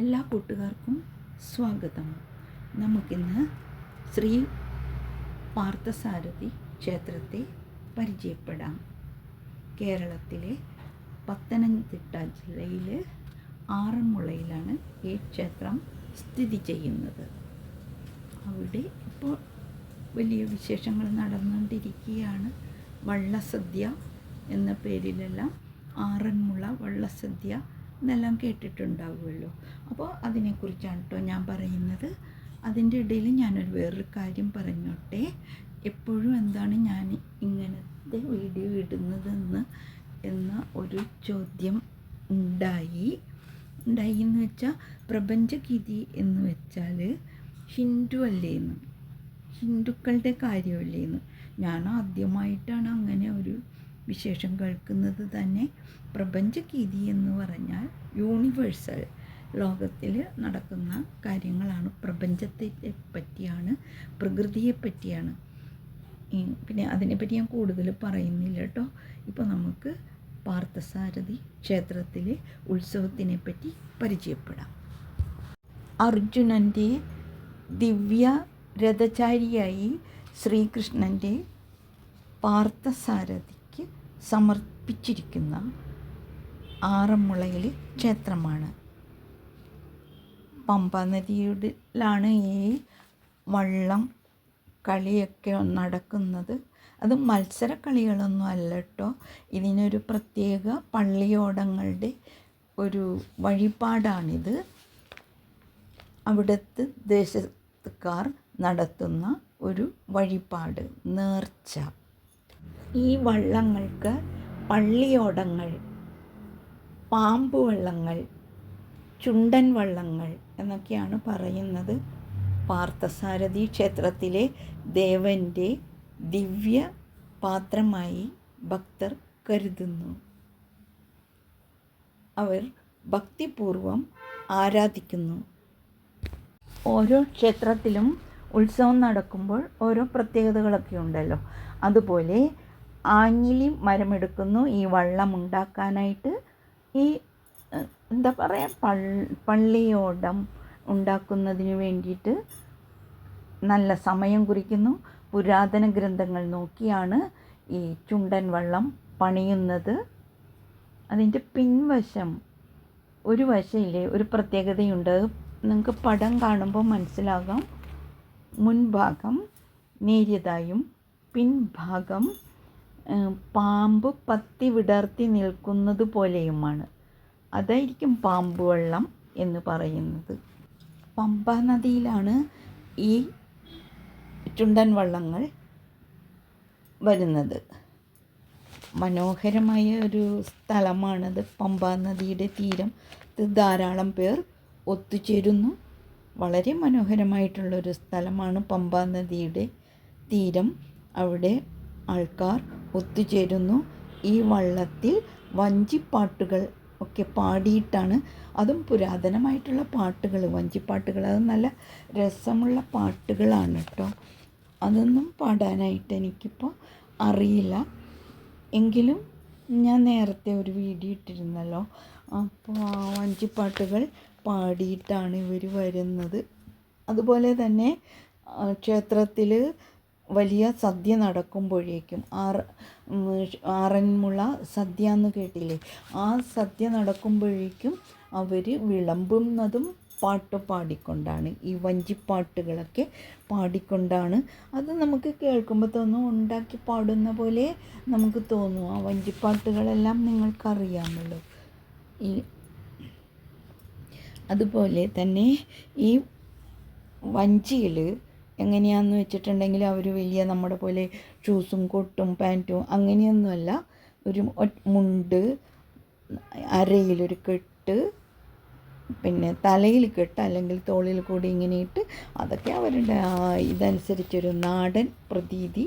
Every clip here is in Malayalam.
എല്ലാ കൂട്ടുകാർക്കും സ്വാഗതം. നമുക്കിന്ന് ശ്രീ പാർത്ഥസാരഥി ക്ഷേത്രത്തെ പരിചയപ്പെടാം. കേരളത്തിലെ പത്തനംതിട്ട ജില്ലയിലെ ആറന്മുളയിലാണ് ഈ ക്ഷേത്രം സ്ഥിതി ചെയ്യുന്നത്. അവിടെ ഇപ്പോൾ വലിയ വിശേഷങ്ങൾ നടന്നുകൊണ്ടിരിക്കുകയാണ്. വള്ളസദ്യ എന്ന പേരിലെല്ലാം ആറന്മുള വള്ളസദ്യ എന്നെല്ലാം കേട്ടിട്ടുണ്ടാവുമല്ലോ. അപ്പോൾ അതിനെക്കുറിച്ചാണ് കേട്ടോ ഞാൻ പറയുന്നത്. അതിന്റെ ഇടയിൽ ഞാനൊരു വേറൊരു കാര്യം പറഞ്ഞോട്ടെ. എപ്പോഴും എന്താണ് ഞാൻ ഇങ്ങനത്തെ വീഡിയോ ഇടുന്നതെന്ന് എന്ന ഒരു ചോദ്യം ഉണ്ടായി. ഉണ്ടായി എന്ന് വെച്ചാൽ പ്രപഞ്ചഗീതി എന്ന് വെച്ചാൽ ഹിന്ദു അല്ലേന്ന് ഹിന്ദുക്കളുടെ കാര്യമല്ലേന്ന് ഞാൻ ആദ്യമായിട്ടാണ് അങ്ങനെ ഒരു വിശേഷം കേൾക്കുന്നത് തന്നെ പ്രപഞ്ചഗീതി എന്ന് പറഞ്ഞാൽ യൂണിവേഴ്സൽ. ലോകത്തിൽ നടക്കുന്ന കാര്യങ്ങളാണ് പ്രപഞ്ചത്തെ പറ്റിയാണ് പ്രകൃതിയെ പറ്റിയാണ്. പിന്നെ അതിനെപ്പറ്റി ഞാൻ കൂടുതൽ പറയുന്നില്ല കേട്ടോ. ഇപ്പോൾ നമുക്ക് പാർത്ഥസാരഥി ക്ഷേത്രത്തിലെ ഉത്സവത്തിനെ പറ്റി പരിചയപ്പെടാം. അർജുനന്റെ ദിവ്യ രഥചാരിയായി ശ്രീകൃഷ്ണന്റെ പാർത്ഥസാരഥിക്ക് സമർപ്പിച്ചിരിക്കുന്ന ആറന്മുളയിൽ ക്ഷേത്രമാണ്. പമ്പ നദിയിലാണ് ഈ വള്ളം കളിയൊക്കെ നടക്കുന്നത്. അത് മത്സര കളികളൊന്നും അല്ല കേട്ടോ. ഇതിനൊരു പ്രത്യേക പള്ളിയോടങ്ങളുടെ ഒരു വഴിപാടാണിത്. അവിടുത്തെ ദേശത്തുകാർ നടത്തുന്ന ഒരു വഴിപാട് നേർച്ച. ഈ വള്ളങ്ങൾക്ക് പള്ളിയോടങ്ങൾ പാമ്പ് വള്ളങ്ങൾ ചുണ്ടൻ വള്ളങ്ങൾ എന്നൊക്കെയാണ് പറയുന്നത്. പാർത്ഥസാരഥി ക്ഷേത്രത്തിലെ ദേവന്റെ ദിവ്യ പാത്രമായി ഭക്തർ കരുതുന്നു. അവർ ഭക്തിപൂർവം ആരാധിക്കുന്നു. ഓരോ ക്ഷേത്രത്തിലും ഉത്സവം നടക്കുമ്പോൾ ഓരോ പ്രത്യേകതകളൊക്കെ ഉണ്ടല്ലോ. അതുപോലെ ആഞ്ഞിലി മരമെടുക്കുന്നു. ഈ വള്ളം ഉണ്ടാക്കാനായിട്ട് ഈ എന്താ പറയുക പള്ളിയോടം ഉണ്ടാക്കുന്നതിന് വേണ്ടിയിട്ട് നല്ല സമയം കുറിക്കുന്നു. പുരാതന ഗ്രന്ഥങ്ങൾ നോക്കിയാണ് ഈ ചുണ്ടൻ വള്ളം പണിയുന്നത്. അതിന്റെ പിൻവശം ഒരു വശയിലെ ഒരു പ്രത്യേകതയുണ്ട്. നിങ്ങൾക്ക് പടം കാണുമ്പോൾ മനസ്സിലാകാം. മുൻഭാഗം നേരിയതായും പിൻഭാഗം പാമ്പ് പത്തി വിടർത്തി നിൽക്കുന്നത് പോലെയുമാണ്. അതായിരിക്കും പാമ്പ് വെള്ളം എന്ന് പറയുന്നത്. പമ്പ നദിയിലാണ് ഈ ചുണ്ടൻ വള്ളങ്ങൾ വരുന്നത്. മനോഹരമായ ഒരു സ്ഥലമാണത് പമ്പ നദിയുടെ തീരം. ധാരാളം പേർ ഒത്തുചേരുന്നു. വളരെ മനോഹരമായിട്ടുള്ളൊരു സ്ഥലമാണ് പമ്പ നദിയുടെ തീരം. അവിടെ ആൾക്കാർ ഒത്തുചേരുന്നു. ഈ വള്ളത്തിൽ വഞ്ചിപ്പാട്ടുകൾ ഒക്കെ പാടിയിട്ടാണ്. അതും പുരാതനമായിട്ടുള്ള പാട്ടുകൾ വഞ്ചിപ്പാട്ടുകൾ. അത് നല്ല രസമുള്ള പാട്ടുകളാണ് കേട്ടോ. അതൊന്നും പാടാനായിട്ട് എനിക്കിപ്പോൾ അറിയില്ല. എങ്കിലും ഞാൻ നേരത്തെ ഒരു വീഡിയോ ഇട്ടിരുന്നല്ലോ. അപ്പോൾ ആ വഞ്ചിപ്പാട്ടുകൾ പാടിയിട്ടാണ് ഇവർ വരുന്നത്. അതുപോലെ തന്നെ ക്ഷേത്രത്തിൽ വലിയ സദ്യ നടക്കുമ്പോഴേക്കും ആറ് ആറന്മുള സദ്യ എന്ന് കേട്ടില്ലേ? ആ സദ്യ നടക്കുമ്പോഴേക്കും അവർ വിളമ്പുന്നതും പാട്ട് പാടിക്കൊണ്ടാണ്. ഈ വഞ്ചിപ്പാട്ടുകളൊക്കെ പാടിക്കൊണ്ടാണ്. അത് നമുക്ക് കേൾക്കുമ്പോൾ തോന്നും ഉണ്ടാക്കി പാടുന്ന പോലെ നമുക്ക് തോന്നും. ആ വഞ്ചിപ്പാട്ടുകളെല്ലാം നിങ്ങൾക്കറിയാമല്ലോ. ഈ അതുപോലെ തന്നെ ഈ വഞ്ചിയിൽ എങ്ങനെയാണെന്ന് വെച്ചിട്ടുണ്ടെങ്കിൽ അവർ വലിയ നമ്മുടെ പോലെ ഷൂസും കൊട്ടും പാന്റും അങ്ങനെയൊന്നുമല്ല. ഒരു മുണ്ട് അരയിലൊരു കെട്ട് പിന്നെ തലയിൽ കെട്ട് അല്ലെങ്കിൽ തോളിൽ കൂടി ഇങ്ങനെ ഇട്ട് അതൊക്കെ അവരുടെ ഇതനുസരിച്ചൊരു നാടൻ പ്രതീതി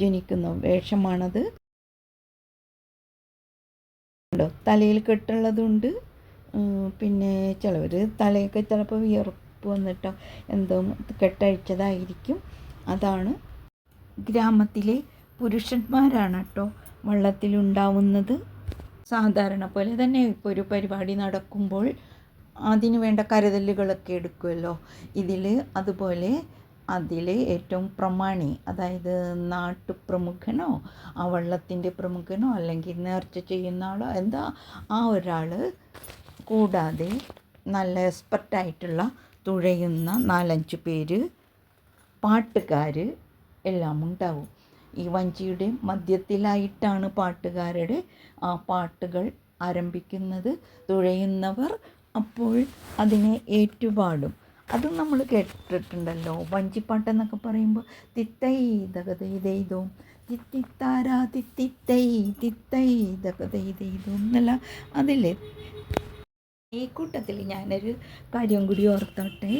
ജനിക്കുന്ന വേഷമാണത്. തലയിൽ കെട്ടുള്ളതുണ്ട്. പിന്നെ ചിലവർ തലയൊക്കെ ചിലപ്പോൾ വിയർപ്പ് വന്നിട്ടോ? എന്തോ കെട്ടഴിച്ചതായിരിക്കും. അതാണ് ഗ്രാമത്തിലെ പുരുഷന്മാരാണ് കേട്ടോ വള്ളത്തിലുണ്ടാവുന്നത്. സാധാരണ പോലെ തന്നെ ഇപ്പോൾ ഒരു പരിപാടി നടക്കുമ്പോൾ അതിന് വേണ്ട കരുതലുകളൊക്കെ എടുക്കുമല്ലോ ഇതിൽ അതുപോലെ അതിൽ ഏറ്റവും പ്രമാണി അതായത് നാട്ടുപ്രമുഖനോ ആ വള്ളത്തിന്റെ പ്രമുഖനോ അല്ലെങ്കിൽ നേർച്ച ചെയ്യുന്ന ആളോ എന്താ ആ ഒരാൾ കൂടാതെ നല്ല എക്സ്പെർട്ടായിട്ടുള്ള തുഴയുന്ന നാലഞ്ച് പേര് പാട്ടുകാർ എല്ലാം ഉണ്ടാവും. ഈ വഞ്ചിയുടെ മധ്യത്തിലായിട്ടാണ് പാട്ടുകാരുടെ ആ പാട്ടുകൾ ആരംഭിക്കുന്നത്. തുഴയുന്നവർ അപ്പോൾ അതിനെ ഏറ്റുപാടും. അതും നമ്മൾ കേട്ടിട്ടുണ്ടല്ലോ. വഞ്ചിപ്പാട്ടെന്നൊക്കെ പറയുമ്പോൾ തിത്തൈ ദഗതൈതെയ്തോ തിത്തിത്താര തിത്തിത്തൈ തിത്തൈ ദഗതൈതെയ്തോ എന്നല്ല. അതിൽ ഈ കൂട്ടത്തിൽ ഞാനൊരു കാര്യം കൂടി ഓർത്തോട്ടെ.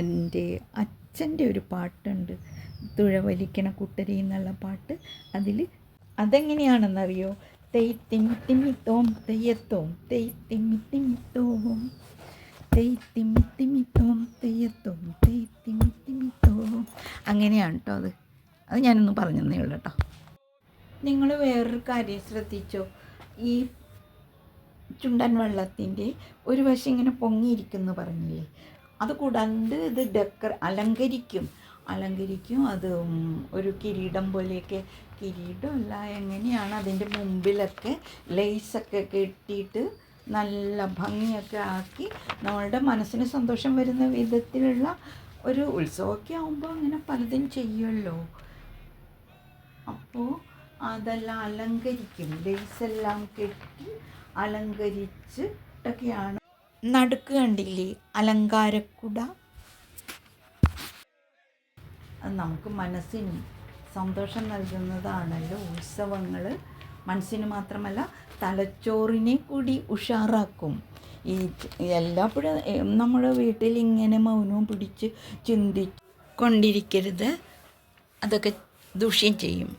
എന്റെ അച്ഛന്റെ ഒരു പാട്ടുണ്ട്. തുഴവലിക്കണ കുട്ടരി എന്നുള്ള പാട്ട്. അതിൽ അതെങ്ങനെയാണെന്നറിയോ? തെയ് തിമ്മി തിമ്മിത്തോം തെയ്യത്തോം തെയ് തിമ്മി തിമ്മിത്തോം തെയ് തിമ്മി തിമ്മിത്തോം തെയ്യത്തോം തെയ് തിമ്മി തിമ്മിത്തോം അങ്ങനെയാണ് കേട്ടോ അത്. അത് ഞാനൊന്ന് പറഞ്ഞതേ ഉള്ളൂ കേട്ടോ നിങ്ങൾ വേറൊരു കാര്യം ശ്രദ്ധിച്ചോ? ഈ ചുണ്ടൻ വെള്ളത്തിന്റെ ഒരു വശം ഇങ്ങനെ പൊങ്ങിയിരിക്കുന്നു പറഞ്ഞില്ലേ? അത് കൂടാണ്ട് ഇത് ഡെക്കർ അലങ്കരിക്കും. അലങ്കരിക്കും. അത് ഒരു കിരീടം പോലെയൊക്കെ കിരീടമല്ല എങ്ങനെയാണ് അതിന്റെ മുമ്പിലൊക്കെ ലേസൊക്കെ കെട്ടിയിട്ട് നല്ല ഭംഗിയൊക്കെ ആക്കി നമ്മളുടെ മനസ്സിന് സന്തോഷം വരുന്ന വിധത്തിലുള്ള ഒരു ഉത്സവമൊക്കെ ആകുമ്പോൾ അങ്ങനെ പലതും ചെയ്യുമല്ലോ അപ്പോൾ അതെല്ലാം അലങ്കരിക്കും. ലേസെല്ലാം കെട്ടി അലങ്കരിച്ചിട്ടൊക്കെയാണ്. നടുക്ക് കണ്ടില്ലേ? അലങ്കാരക്കുട. നമുക്ക് മനസ്സിന് സന്തോഷം നൽകുന്നതാണല്ലോ ഉത്സവങ്ങൾ മനസ്സിന് മാത്രമല്ല തലച്ചോറിനെ കൂടി ഉഷാറാക്കും. ഈ എല്ലാപ്പോഴും നമ്മുടെ വീട്ടിൽ ഇങ്ങനെ മൗനവും പിടിച്ച് ചിന്തി കൊണ്ടിരിക്കരുത് അതൊക്കെ ദൂഷ്യം ചെയ്യും.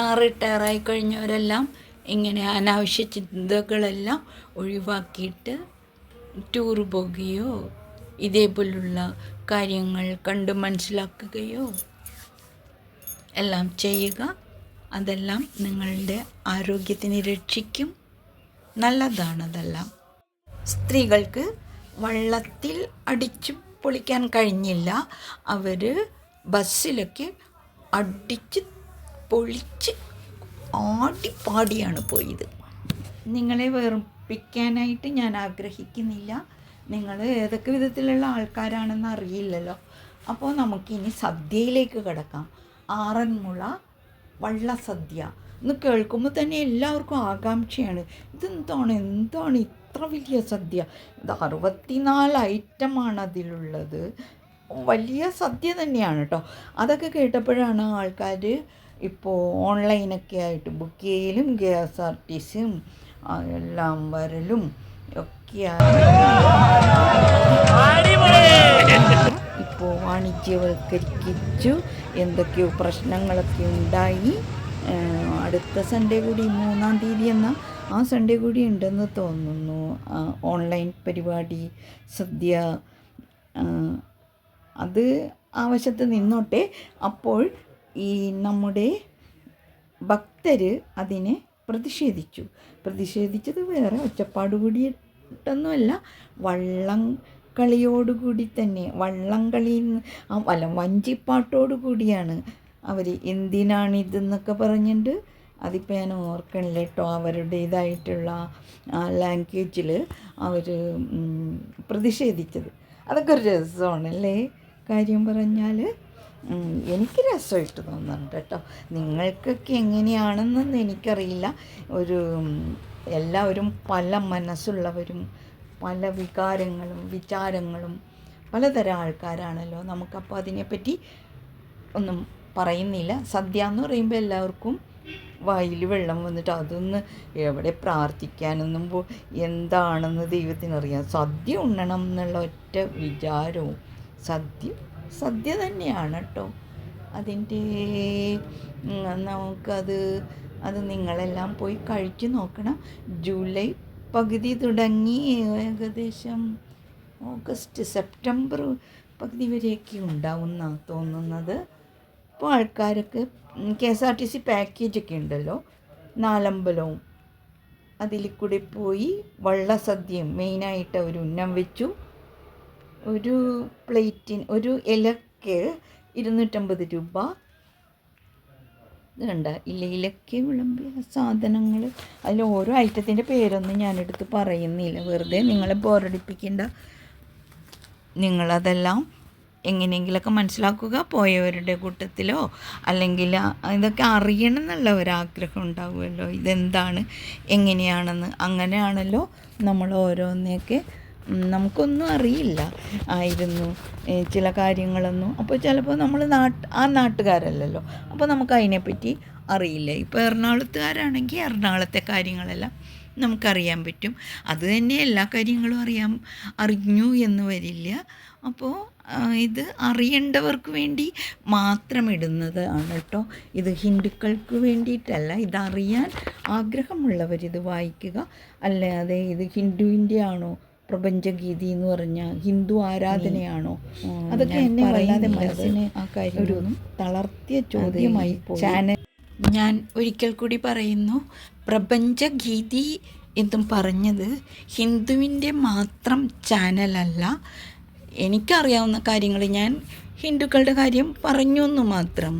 ആ റിട്ടയറായി കഴിഞ്ഞവരെല്ലാം ഇങ്ങനെ അനാവശ്യ ചിന്തകളെല്ലാം ഒഴിവാക്കിയിട്ട് ടൂർ പോകുകയോ ഇതേപോലുള്ള കാര്യങ്ങൾ കണ്ട് മനസ്സിലാക്കുകയോ എല്ലാം ചെയ്യുക. അതെല്ലാം നിങ്ങളുടെ ആരോഗ്യത്തിന് രക്ഷിക്കും. നല്ലതാണ് അതെല്ലാം. സ്ത്രീകൾക്ക് വള്ളത്തിൽ അടിച്ചു പൊളിക്കാൻ കഴിഞ്ഞില്ല. അവർ ബസ്സിലൊക്കെ അടിച്ച് പൊളിച്ച് ആടിപ്പാടിയാണ് പോയത്. നിങ്ങളെ വെറുപ്പിക്കാനായിട്ട് ഞാൻ ആഗ്രഹിക്കുന്നില്ല. നിങ്ങൾ ഏതൊക്കെ വിധത്തിലുള്ള ആൾക്കാരാണെന്ന് അറിയില്ലല്ലോ. അപ്പോൾ നമുക്കിനി സദ്യയിലേക്ക് കിടക്കാം. ആറന്മുള വള്ളസദ്യ. എന്ന് കേൾക്കുമ്പോൾ തന്നെ എല്ലാവർക്കും ആകാംക്ഷയാണ്. ഇതെന്താണ്? എന്താണ് ഇത്ര വലിയ സദ്യ? ഇത് അറുപത്തിനാല് ഐറ്റമാണ് അതിലുള്ളത്. വലിയ സദ്യ തന്നെയാണ് കേട്ടോ. അതൊക്കെ കേട്ടപ്പോഴാണ് ആൾക്കാർ ഇപ്പോൾ ഓൺലൈനൊക്കെ ആയിട്ട് ബുക്ക് ചെയ്യലും കെ എസ് ആർ ടി സിയും എല്ലാം വരലും ഒക്കെയാണ് ഇപ്പോൾ വാണിജ്യവൽക്കരിച്ചു. എന്തൊക്കെയോ പ്രശ്നങ്ങളൊക്കെ ഉണ്ടായി. അടുത്ത സൺഡേ കൂടി മൂന്നാം തീയതി എന്ന ആ സൺഡേ കൂടി ഉണ്ടെന്ന് തോന്നുന്നു. ഓൺലൈൻ പരിപാടി സദ്യ അത് ആവശ്യത്ത് നിന്നോട്ടെ. അപ്പോൾ ഈ നമ്മുടെ ഭക്തർ അതിനെ പ്രതിഷേധിച്ചു. പ്രതിഷേധിച്ചത് വേറെ ഒച്ചപ്പാട് കൂടിയിട്ടൊന്നുമല്ല. വള്ളം കളിയോടുകൂടി തന്നെ. വള്ളം വള്ളംകളി അല്ല വഞ്ചിപ്പാട്ടോടു കൂടിയാണ് അവർ എന്തിനാണിതെന്നൊക്കെ പറഞ്ഞിട്ട് അതിപ്പോൾ ഞാൻ ഓർക്കണില്ല കേട്ടോ. അവരുടേതായിട്ടുള്ള ആ ലാംഗ്വേജിൽ അവർ പ്രതിഷേധിച്ചത്. അതൊക്കെ ഒരു രസമാണല്ലേ? കാര്യം പറഞ്ഞാൽ എനിക്ക് രസമായിട്ട് തോന്നുന്നുണ്ട് കേട്ടോ. നിങ്ങൾക്കൊക്കെ എങ്ങനെയാണെന്നൊന്നും എനിക്കറിയില്ല. ഒരു എല്ലാവരും പല മനസ്സുള്ളവരും പല വികാരങ്ങളും വിചാരങ്ങളും പലതരം ആൾക്കാരാണല്ലോ. നമുക്കപ്പോൾ അതിനെപ്പറ്റി ഒന്നും പറയുന്നില്ല. സദ്യ എന്ന് പറയുമ്പോൾ എല്ലാവർക്കും വായിൽ വെള്ളം വന്നിട്ട് അതൊന്ന് എവിടെ പ്രാർത്ഥിക്കാനൊന്നും പോ എന്താണെന്ന് ദൈവത്തിനറിയാം. സദ്യ ഉണ്ണണം എന്നുള്ള ഒറ്റ വിചാരവും സദ്യ സദ്യ തന്നെയാണ് കേട്ടോ. അതിന്റെ നമുക്കത് അത് നിങ്ങളെല്ലാം പോയി കഴിച്ചു നോക്കണം. ജൂലൈ പകുതി തുടങ്ങി ഏകദേശം ഓഗസ്റ്റ് സെപ്റ്റംബർ പകുതി വരെയൊക്കെ ഉണ്ടാവും എന്നാണ് തോന്നുന്നത്. ഇപ്പോൾ ആൾക്കാരൊക്കെ K S R T C പാക്കേജൊക്കെ ഉണ്ടല്ലോ നാലമ്പലവും. അതിൽ കൂടി പോയി വള്ളസദ്യയും മെയിനായിട്ട് അവർ ഉന്നം വെച്ചു. ഒരു പ്ലേറ്റിന് ഒരു ഇലക്ക് ഇരുന്നൂറ്റമ്പത് രൂപ. ഇത് കണ്ട ഇലയിലൊക്കെ വിളമ്പിയ സാധനങ്ങൾ. അതിൽ ഓരോ ഐറ്റത്തിന്റെ പേരൊന്നും ഞാനെടുത്ത് പറയുന്നില്ല. വെറുതെ നിങ്ങളെ ബോറടിപ്പിക്കേണ്ട. നിങ്ങളതെല്ലാം എങ്ങനെയെങ്കിലൊക്കെ മനസ്സിലാക്കുക. പോയവരുടെ കൂട്ടത്തിലോ അല്ലെങ്കിൽ ഇതൊക്കെ അറിയണം എന്നുള്ള ഒരാഗ്രഹം ഉണ്ടാവുമല്ലോ. ഇതെന്താണ്? എങ്ങനെയാണെന്ന്? അങ്ങനെയാണല്ലോ നമ്മൾ ഓരോന്നെയൊക്കെ നമുക്കൊന്നും അറിയില്ല. ആയിരുന്നു ചില കാര്യങ്ങളൊന്നും. അപ്പോൾ ചിലപ്പോൾ നമ്മൾ നാട്ട് ആ നാട്ടുകാരല്ലല്ലോ. അപ്പോൾ നമുക്ക് അതിനെപ്പറ്റി അറിയില്ല. ഇപ്പോൾ എറണാകുളത്തുകാരാണെങ്കിൽ എറണാകുളത്തെ കാര്യങ്ങളെല്ലാം നമുക്കറിയാൻ പറ്റും. അത് തന്നെ എല്ലാ കാര്യങ്ങളും അറിയാൻ അറിഞ്ഞു എന്ന് വരില്ല. അപ്പോൾ ഇത് അറിയേണ്ടവർക്ക് വേണ്ടി മാത്രം ഇടുന്നത് ആണ് കേട്ടോ. ഇത് ഹിന്ദുക്കൾക്ക് വേണ്ടിയിട്ടല്ല. ഇതറിയാൻ ആഗ്രഹമുള്ളവർ ഇത് വായിക്കുക. അല്ലാതെ ഇത് ഹിന്ദുവിന്റെ ആണോ പ്രപഞ്ചഗീതി എന്ന് പറഞ്ഞ ഹിന്ദു ആരാധനയാണോ അതൊക്കെ എന്നെ വല്ലാതെ മനസ്സിനെ ആ കാര്യം ഒരു തളർത്തിയ ചോദ്യമായി ചാനൽ ഞാൻ ഒരിക്കൽ കൂടി പറയുന്നു പ്രപഞ്ചഗീതി എന്നും പറഞ്ഞത് ഹിന്ദുവിന്റെ മാത്രം ചാനലല്ല. എനിക്കറിയാവുന്ന കാര്യങ്ങൾ ഞാൻ ഹിന്ദുക്കളുടെ കാര്യം പറഞ്ഞു എന്ന് മാത്രം.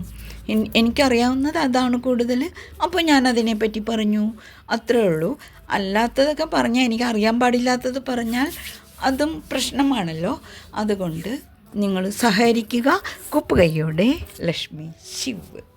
എനിക്കറിയാവുന്നത് അതാണ് കൂടുതൽ. അപ്പോൾ ഞാൻ അതിനെപ്പറ്റി പറഞ്ഞു. അത്രേ ഉള്ളൂ. അല്ലാത്തതൊക്കെ പറഞ്ഞാൽ എനിക്ക് അറിയാൻ പാടില്ലാത്തത് പറഞ്ഞാൽ അതും പ്രശ്നമാണല്ലോ. അതുകൊണ്ട് നിങ്ങൾ സഹകരിക്കുക. കുപ്പുകൈയോടെ ലക്ഷ്മി ശിവ്.